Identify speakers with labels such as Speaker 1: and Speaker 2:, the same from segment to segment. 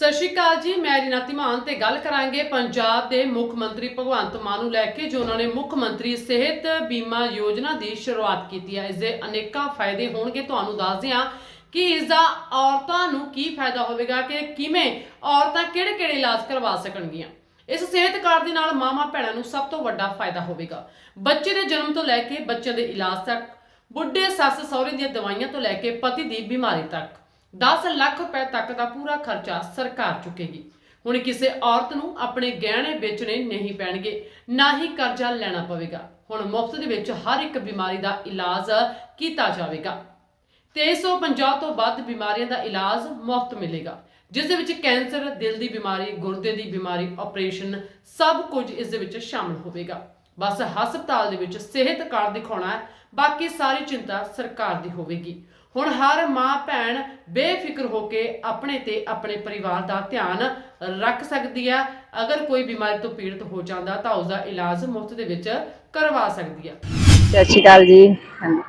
Speaker 1: ਸਤਿ ਸ਼੍ਰੀ ਅਕਾਲ ਜੀ, ਮੈਂ ਰੀਨਾ ਧੀਮਾਨ ਤੇ ਗੱਲ ਕਰਾਂਗੇ ਪੰਜਾਬ ਦੇ ਮੁੱਖ ਮੰਤਰੀ ਭਗਵੰਤ ਮਾਨ ਨੂੰ ਲੈ ਕੇ, ਜੋ ਉਹਨਾਂ ਨੇ ਮੁੱਖ ਮੰਤਰੀ ਸਿਹਤ ਬੀਮਾ ਯੋਜਨਾ ਦੀ ਸ਼ੁਰੂਆਤ ਕੀਤੀ ਹੈ। ਇਸ ਦੇ ਅਨੇਕਾਂ ਫਾਇਦੇ ਹੋਣਗੇ, ਤੁਹਾਨੂੰ ਦੱਸਦੇ ਹਾਂ ਕਿ ਇਸ ਦਾ ਔਰਤਾਂ ਨੂੰ ਕੀ ਫਾਇਦਾ ਹੋਵੇਗਾ ਕਿ ਕਿਵੇਂ ਔਰਤਾਂ ਕਿਹੜੇ-ਕਿਹੜੇ ਇਲਾਜ ਕਰਵਾ ਸਕਣਗੀਆਂ। ਇਸ ਸਿਹਤ ਕਾਰਡ ਦੇ ਨਾਲ ਮਾਮਾ ਭੈਣਾਂ ਨੂੰ ਸਭ ਤੋਂ ਵੱਡਾ ਫਾਇਦਾ ਹੋਵੇਗਾ। ਬੱਚੇ ਦੇ ਜਨਮ ਤੋਂ ਲੈ ਕੇ ਬੱਚੇ ਦੇ ਇਲਾਜ ਤੱਕ, ਬੁੱਢੇ, ਸੱਸ, ਸਹੁਰੇ ਦੀਆਂ ਦਵਾਈਆਂ ਤੋਂ ਲੈ ਕੇ ਪਤੀ ਦੀ ਬਿਮਾਰੀ ਤੱਕ। 10 ਲੱਖ ਰੁਪਏ ਤੱਕ ਦਾ ਪੂਰਾ ਖਰਚਾ ਸਰਕਾਰ ਚੁੱਕੇਗੀ। ਹੁਣ ਕਿਸੇ ਔਰਤ ਨੂੰ ਆਪਣੇ ਗਹਿਣੇ ਵੇਚਣੇ ਨਹੀਂ ਪੈਣਗੇ, ਨਾ ਹੀ ਕਰਜ਼ਾ ਲੈਣਾ ਪਵੇਗਾ। ਹੁਣ ਮੁਫਤ ਦੇ ਵਿੱਚ ਹਰ ਇੱਕ ਬਿਮਾਰੀ ਦਾ ਇਲਾਜ ਕੀਤਾ ਜਾਵੇਗਾ। 350 ਤੋਂ ਵੱਧ ਬਿਮਾਰੀਆਂ ਦਾ ਇਲਾਜ ਮੁਫਤ ਮਿਲੇਗਾ, ਜਿਸ ਦੇ ਵਿੱਚ ਕੈਂਸਰ, ਦਿਲ ਦੀ ਬਿਮਾਰੀ, ਗੁਰਦੇ ਦੀ ਬਿਮਾਰੀ, ਆਪਰੇਸ਼ਨ ਸਭ ਕੁਝ ਇਸ ਦੇ ਵਿੱਚ ਸ਼ਾਮਲ ਹੋਵੇਗਾ। ਬਸ ਹਸਪਤਾਲ ਦੇ ਵਿੱਚ ਸਿਹਤ ਕਾਰਡ ਦਿਖਾਉਣਾ ਹੈ, ਬਾਕੀ ਸਾਰੀ ਚਿੰਤਾ ਸਰਕਾਰ ਦੀ ਹੋਵੇਗੀ। ਹੁਣ ਹਰ ਮਾਂ ਭੈਣ ਬੇਫਿਕਰ ਹੋ ਕੇ ਆਪਣੇ ਤੇ ਆਪਣੇ ਪਰਿਵਾਰ ਦਾ ਧਿਆਨ ਰੱਖ ਸਕਦੀ ਹੈ ਅਗਰ ਕੋਈ ਬਿਮਾਰੀ ਤੋਂ ਪੀੜਤ ਹੋ ਜਾਂਦਾ ਤਾਂ ਉਸ ਦਾ ਇਲਾਜ ਮੁਫਤ ਦੇ ਵਿੱਚ ਕਰਵਾ ਸਕਦੀ ਹੈ
Speaker 2: ਸਤਿ ਸ਼੍ਰੀ ਅਕਾਲ ਜੀ।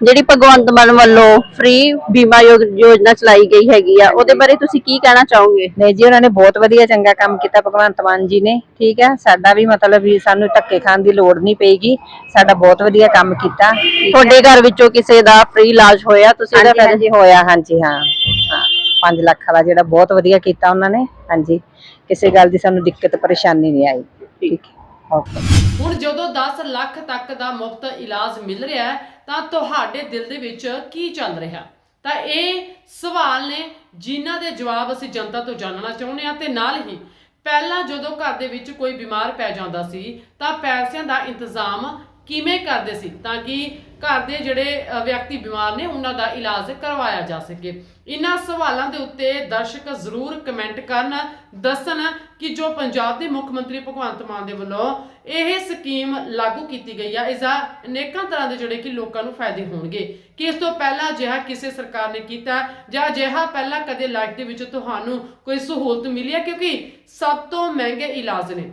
Speaker 2: ਜਿਹੜੀ ਭਗਵੰਤ ਮਾਨ ਵੱਲੋਂ ਫ੍ਰੀ ਬੀਮਾ ਯੋਜਨਾ ਚਲਾਈ ਗਈ ਹੈਗੀ ਆ ਉਹਦੇ ਬਾਰੇ ਤੁਸੀਂ ਕੀ ਕਹਿਣਾ ਚਾਹੋਗੇ?
Speaker 3: ਨਹੀਂ ਜੀ ਉਹਨਾਂ ਨੇ ਬਹੁਤ ਵਧੀਆ ਚੰਗਾ ਕੰਮ ਕੀਤਾ ਭਗਵੰਤ ਮਾਨ ਜੀ ਨੇ ਠੀਕ ਹੈ? ਸਾਡਾ ਵੀ ਮਤਲਬ ਵੀ ਸਾਨੂੰ ਧੱਕੇ ਖਾਣ ਦੀ ਲੋੜ ਨਹੀਂ ਪਏਗੀ। ਸਾਡਾ ਬਹੁਤ ਵਧੀਆ ਕੰਮ ਕੀਤਾ
Speaker 2: ਤੁਹਾਡੇ ਘਰ ਵਿੱਚੋਂ ਕਿਸੇ ਦਾ ਫ੍ਰੀ ਇਲਾਜ ਹੋਇਆ ਤੁਸੀਂ ਇਹਦਾ
Speaker 3: ਹਾਂਜੀ ਹਾਂਜੀ ਹੋਇਆ ਹਾਂਜੀ ਹਾਂ। ਹਾਂ 5 ਲੱਖ ਵਾਲਾ ਜਿਹੜਾ ਬਹੁਤ ਵਧੀਆ ਕੀਤਾ ਉਹਨਾਂ ਨੇ ਹਾਂਜੀ। ਕਿਸੇ ਗੱਲ ਦੀ ਸਾਨੂੰ ਦਿੱਕਤ ਪਰੇਸ਼ਾਨੀ ਨਹੀਂ ਆਈ ਠੀਕ ਹੈ।
Speaker 1: ਹੁਣ ਜਦੋਂ 10 ਲੱਖ ਤੱਕ ਦਾ ਮੁਫਤ ਇਲਾਜ ਮਿਲ ਰਿਹਾ ਹੈ, ਤਾਂ ਤੁਹਾਡੇ ਦਿਲ ਦੇ ਵਿੱਚ ਕੀ ਚੱਲ ਰਿਹਾ? ਤਾਂ ਇਹ ਸਵਾਲ ਨੇ ਜਿਨ੍ਹਾਂ ਦੇ ਜਵਾਬ ਅਸੀਂ ਜਨਤਾ ਤੋਂ ਜਾਣਨਾ ਚਾਹੁੰਦੇ ਹਾਂ ਤੇ ਨਾਲ ਹੀ ਪਹਿਲਾਂ ਜਦੋਂ ਘਰ ਦੇ ਵਿੱਚ ਕੋਈ ਬਿਮਾਰ ਪੈ ਜਾਂਦਾ ਸੀ, ਤਾਂ ਪੈਸਿਆਂ ਦਾ ਇੰਤਜ਼ਾਮ ਕਿਵੇਂ ਕਰਦੇ ਸੀ ਤਾਂ ਕਿ ਘਰ ਦੇ ਜਿਹੜੇ ਵਿਅਕਤੀ ਬਿਮਾਰ ਨੇ, ਉਹਨਾਂ ਦਾ ਇਲਾਜ ਕਰਵਾਇਆ ਜਾ ਸਕੇ। ਇਹਨਾਂ ਸਵਾਲਾਂ ਦੇ ਉੱਤੇ ਦਰਸ਼ਕ ਜ਼ਰੂਰ ਕਮੈਂਟ ਕਰਨ, ਦੱਸਣ ਕਿ ਜੋ ਪੰਜਾਬ ਦੇ ਮੁੱਖ ਮੰਤਰੀ ਭਗਵੰਤ ਮਾਨ ਦੇ ਵੱਲੋਂ ਇਹ ਸਕੀਮ ਲਾਗੂ ਕੀਤੀ ਗਈ ਆ ਇਸ ਦਾ ਅਨੇਕਾਂ ਤਰ੍ਹਾਂ ਦੇ ਜਿਹੜੇ ਕਿ ਲੋਕਾਂ ਨੂੰ ਫਾਇਦੇ ਹੋਣਗੇ। ਕਿ ਇਸ ਤੋਂ ਪਹਿਲਾਂ ਅਜਿਹਾ ਕਿਸੇ ਸਰਕਾਰ ਨੇ ਕੀਤਾ ਜਾਂ ਅਜਿਹਾ ਪਹਿਲਾਂ ਕਦੇ ਲਾਈਫ ਦੇ ਵਿੱਚ ਤੁਹਾਨੂੰ ਕੋਈ ਸਹੂਲਤ ਮਿਲੀ ਹੈ ਕਿਉਂਕਿ ਸਭ ਤੋਂ ਮਹਿੰਗੇ ਇਲਾਜ ਨੇ।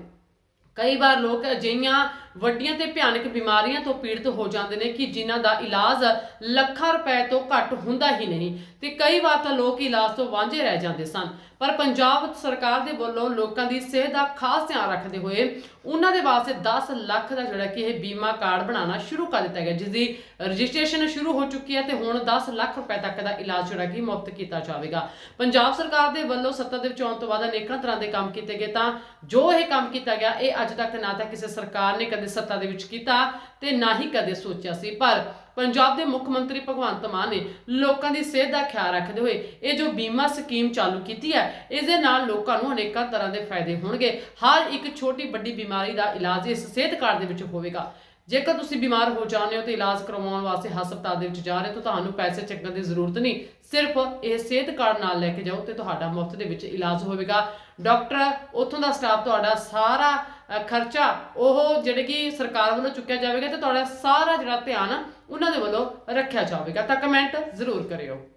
Speaker 1: ਕਈ ਵਾਰ ਲੋਕ ਅਜਿਹੀਆਂ ਵੱਡੀਆਂ ਤੇ ਭਿਆਨਕ ਬਿਮਾਰੀਆਂ ਤੋਂ ਪੀੜਤ ਹੋ ਜਾਂਦੇ ਨੇ ਕਿ ਜਿਨ੍ਹਾਂ ਦਾ ਇਲਾਜ ਲੱਖਾਂ ਰੁਪਏ ਤੋਂ ਘੱਟ ਹੁੰਦਾ ਹੀ ਨਹੀਂ। ਤੇ ਕਈ ਵਾਰ ਤਾਂ ਲੋਕ ਇਲਾਜ ਤੋਂ ਵਾਂਝੇ ਰਹਿ ਜਾਂਦੇ ਸਨ। ਪਰ ਪੰਜਾਬ ਸਰਕਾਰ ਦੇ ਵੱਲੋਂ ਲੋਕਾਂ ਦੀ ਸਿਹਤ ਦਾ ਖਾਸ ਧਿਆਨ ਰੱਖਦੇ ਹੋਏ ਉਹਨਾਂ ਦੇ ਵਾਸਤੇ 10 ਲੱਖ ਦਾ ਜਿਹੜਾ ਕਿ ਇਹ ਬੀਮਾ ਕਾਰਡ ਬਣਾਉਣਾ ਸ਼ੁਰੂ ਕਰ ਦਿੱਤਾ ਗਿਆ ਜਿਸ ਦੀ ਰਜਿਸਟ੍ਰੇਸ਼ਨ ਸ਼ੁਰੂ ਹੋ ਚੁੱਕੀ ਹੈ ਤੇ ਹੁਣ 10 ਲੱਖ ਰੁਪਏ ਤੱਕ ਦਾ ਇਲਾਜ ਜਿਹੜਾ ਕਿ ਮੁਫਤ ਕੀਤਾ ਜਾਵੇਗਾ। ਪੰਜਾਬ ਸਰਕਾਰ ਦੇ ਵੱਲੋਂ ਸੱਤਾ ਦੇ ਵਿੱਚ ਆਉਣ ਤੋਂ ਬਾਅਦ ਅਨੇਕਾਂ ਤਰ੍ਹਾਂ ਦੇ ਕੰਮ ਕੀਤੇ ਗਏ ਤਾਂ ਜੋ ਇਹ ਕੰਮ ਕੀਤਾ ਗਿਆ, ਇਹ ਅੱਜ ਤੱਕ ਨਾ ਤਾਂ ਕਿਸੇ ਸਰਕਾਰ ਨੇ ਕਦੇ ਸੱਤਾ ਦੇ ਵਿੱਚ ਕੀਤਾ ਤੇ ਨਾ ਹੀ ਕਦੇ ਸੋਚਿਆ ਸੀ। ਪਰ ਪੰਜਾਬ ਦੇ ਮੁੱਖ ਮੰਤਰੀ ਭਗਵੰਤ ਮਾਨ ਨੇ ਲੋਕਾਂ ਦੀ ਸਿਹਤ ਦਾ ਖਿਆਲ ਰੱਖਦੇ ਹੋਏ ਇਹ ਜੋ ਬੀਮਾ ਸਕੀਮ ਚਾਲੂ ਕੀਤੀ ਹੈ ਇਸ ਦੇ ਨਾਲ ਲੋਕਾਂ ਨੂੰ ਅਨੇਕਾਂ ਤਰ੍ਹਾਂ ਦੇ ਫਾਇਦੇ ਹੋਣਗੇ। ਹਰ ਇੱਕ ਛੋਟੀ ਵੱਡੀ ਬਿਮਾਰੀ ਦਾ ਇਲਾਜ ਇਸ ਸਿਹਤ ਕਾਰਡ ਦੇ ਵਿੱਚ ਹੋਵੇਗਾ। ਜੇਕਰ ਤੁਸੀਂ ਬਿਮਾਰ ਹੋ ਜਾਂਦੇ ਹੋ ਤੇ ਇਲਾਜ ਕਰਵਾਉਣ ਵਾਸਤੇ ਹਸਪਤਾਲ ਦੇ ਵਿੱਚ ਜਾ ਰਹੇ ਹੋ ਤੁਹਾਨੂੰ ਪੈਸੇ ਚੱਕਣ ਦੀ ਜ਼ਰੂਰਤ ਨਹੀਂ। ਸਿਰਫ ਇਹ ਸਿਹਤ ਕਾਰਡ ਨਾਲ ਲੈ ਕੇ ਜਾਓ ਤੇ ਤੁਹਾਡਾ ਮੁਫਤ ਦੇ ਵਿੱਚ ਇਲਾਜ ਹੋਵੇਗਾ। ਡਾਕਟਰ, ਉੱਥੋਂ ਦਾ ਸਟਾਫ, ਤੁਹਾਡਾ ਸਾਰਾ ਖਰਚਾ, ਉਹ ਜਿਹੜੇ ਕਿ ਸਰਕਾਰ ਵੱਲੋਂ ਚੁੱਕਿਆ ਜਾਵੇਗਾ ਤੇ ਤੁਹਾਡਾ ਸਾਰਾ ਜਿਹੜਾ ਧਿਆਨ ਉਹਨਾਂ ਦੇ ਵੱਲੋਂ ਰੱਖਿਆ ਜਾਵੇਗਾ। ਤਾਂ ਕਮੈਂਟ ਜ਼ਰੂਰ ਕਰਿਓ।